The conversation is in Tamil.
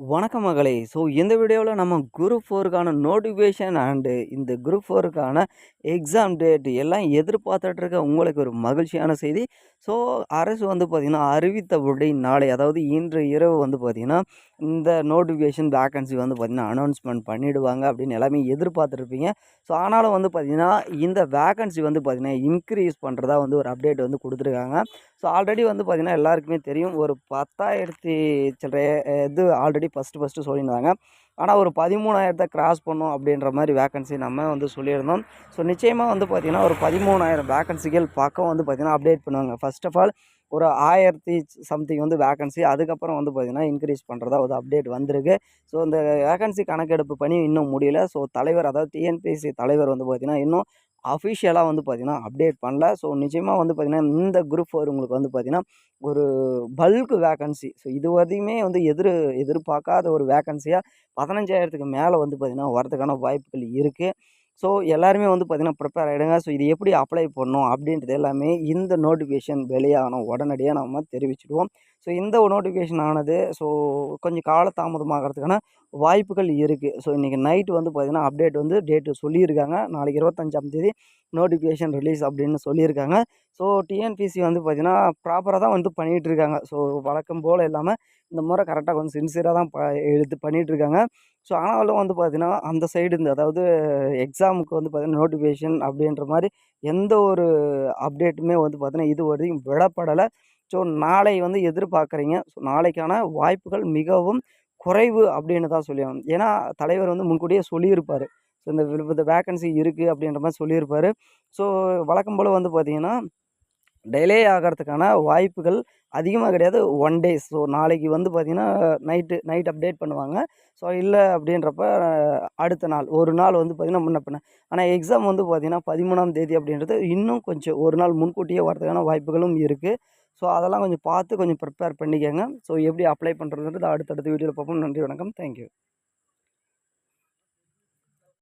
வணக்கம் மகளே! ஸோ இந்த வீடியோவில் நம்ம குரூப் ஃபோருக்கான நோட்டிஃபிகேஷன் அண்டு இந்த குரூப் ஃபோருக்கான எக்ஸாம் டேட் எல்லாம் எதிர்பார்த்துட்ருக்க உங்களுக்கு ஒரு மகிழ்ச்சியான செய்தி. ஸோ அரசு வந்து பார்த்திங்கன்னா அறிவித்தபடி நாளை அதாவது இன்று இரவு வந்து பார்த்தீங்கன்னா, இந்த நோட்டிஃபிகேஷன் வேக்கன்சி வந்து பார்த்திங்கன்னா அனௌன்ஸ்மெண்ட் பண்ணிவிடுவாங்க அப்படின்னு எல்லாமே எதிர்பார்த்துருப்பீங்க. ஸோ ஆனாலும் வந்து பார்த்திங்கன்னா இந்த வேக்கன்சி வந்து பார்த்திங்கன்னா இன்க்ரீஸ் பண்ணுறதா வந்து ஒரு அப்டேட் வந்து கொடுத்துருக்காங்க ஸோ ஆல்ரெடி வந்து பார்த்தீங்கன்னா, எல்லாருக்குமே தெரியும் ஒரு 10,000 சில்லறைய இது ஆல்ரெடி ஃபஸ்ட்டு ஃபஸ்ட்டு சொல்லியிருந்தாங்க. ஆனால் ஒரு 13,000 கிராஸ் பண்ணும் அப்படின்ற மாதிரி வேக்கன்சி நம்ம வந்து சொல்லியிருந்தோம். ஸோ நிச்சயமாக வந்து பார்த்தீங்கன்னா, ஒரு 13,000 வேக்கன்சிகள் பக்கம் வந்து பார்த்திங்கன்னா அப்டேட் பண்ணுவாங்க. ஃபர்ஸ்ட் ஆஃப் ஆல் ஒரு 1000 சம்திங் வந்து வேக்கன்சி அதுக்கப்புறம் வந்து பார்த்தீங்கன்னா, இன்க்ரீஸ் பண்ணுறதா ஒரு அப்டேட் வந்திருக்கு. ஸோ இந்த வேக்கன்சி கணக்கெடுப்பு பணி இன்னும் முடியல. ஸோ தலைவர் அதாவது டிஎன்பிஎஸ்சி தலைவர் வந்து பார்த்தீங்கன்னா, இன்னும் அஃபிஷியலாக வந்து பார்த்தீங்கன்னா, அப்டேட் பண்ணல. ஸோ நிஜமாக வந்து பார்த்தீங்கன்னா, இந்த குரூப் ஃபோர் உங்களுக்கு வந்து பார்த்திங்கன்னா ஒரு பல்க் வேக்கன்சி. ஸோ இது வரையுமே வந்து எதிர் எதிர்பார்க்காத ஒரு வேக்கன்சியாக பதினஞ்சாயிரத்துக்கு மேலே வந்து பார்த்திங்கன்னா வரதுக்கான வாய்ப்புகள் இருக்குது ஸோ எல்லாருமே வந்து பார்த்தீங்கன்னா, ப்ரிப்பேர் ஆகிடுங்க ஸோ இது எப்படி அப்ளை பண்ணணும் அப்படின்றது எல்லாமே இந்த நோட்டிஃபிகேஷன் வெளியான உடனடியாக நம்ம தெரிவிச்சுடுவோம். ஸோ இந்த நோட்டிஃபிகேஷன் ஆனது ஸோ கொஞ்சம் காலதாமதமாகறதுக்கான வாய்ப்புகள் இருக்குது ஸோ இன்றைக்கி நைட் வந்து பார்த்திங்கன்னா அப்டேட் வந்து டேட்டு சொல்லியிருக்காங்க. நாளைக்கு 25ஆம் தேதி நோட்டிஃபிகேஷன் ரிலீஸ் அப்படின்னு சொல்லியிருக்காங்க. ஸோ டிஎன்பிசி வந்து பார்த்தீங்கன்னா, ப்ராப்பராக தான் வந்து பண்ணிகிட்ருக்காங்க இருக்காங்க. ஸோ வழக்கம் போல் இல்லாமல் இந்த முறை கரெக்டாக கொஞ்சம் சின்சியராக தான் ப எடுத்து பண்ணிகிட்ருக்காங்க இருக்காங்க. ஸோ ஆனாலும் வந்து பார்த்திங்கன்னா அந்த சைடு இருந்து அதாவது எக்ஸாமுக்கு வந்து பார்த்திங்கன்னா நோட்டிஃபிகேஷன் அப்படின்ற மாதிரி எந்த ஒரு அப்டேட்டுமே வந்து பார்த்திங்கன்னா இது வரையும் விடப்படலை. ஸோ நாளை வந்து எதிர்பார்க்குறீங்க. ஸோ நாளைக்கான வாய்ப்புகள் மிகவும் குறைவு அப்படின்னு தான் சொல்லி ஏன்னா தலைவர் வந்து முன்கூட்டியே சொல்லியிருப்பார். ஸோ இந்த இந்த வேக்கன்சி இருக்குது அப்படின்ற மாதிரி சொல்லியிருப்பார். ஸோ வழக்கம் போல் வந்து பார்த்திங்கன்னா டிலே ஆகறதுக்கான வாய்ப்புகள் அதிகமாக கிடையாது. One days. ஸோ நாளைக்கு வந்து பார்த்தீங்கன்னா, நைட்டு நைட் அப்டேட் பண்ணுவாங்க. ஸோ இல்லை அப்படின்றப்ப அடுத்த நாள் ஒரு நாள் வந்து பார்த்தீங்கன்னா, முன்ன பின்ன. ஆனால் எக்ஸாம் வந்து பார்த்தீங்கன்னா, 13ஆம் தேதி அப்படின்றது இன்னும் கொஞ்சம் ஒரு நாள் முன்கூட்டியே வரதுக்கான வாய்ப்புகளும் இருக்குது ஸோ அதெல்லாம் கொஞ்சம் பார்த்து கொஞ்சம் ப்ரிப்பேர் பண்ணிக்கோங்க ஸோ எப்படி அப்ளை பண்ணுறதுன்றது அடுத்தடுத்த வீடியோவில் பார்ப்போம். நன்றி, வணக்கம். Thank you.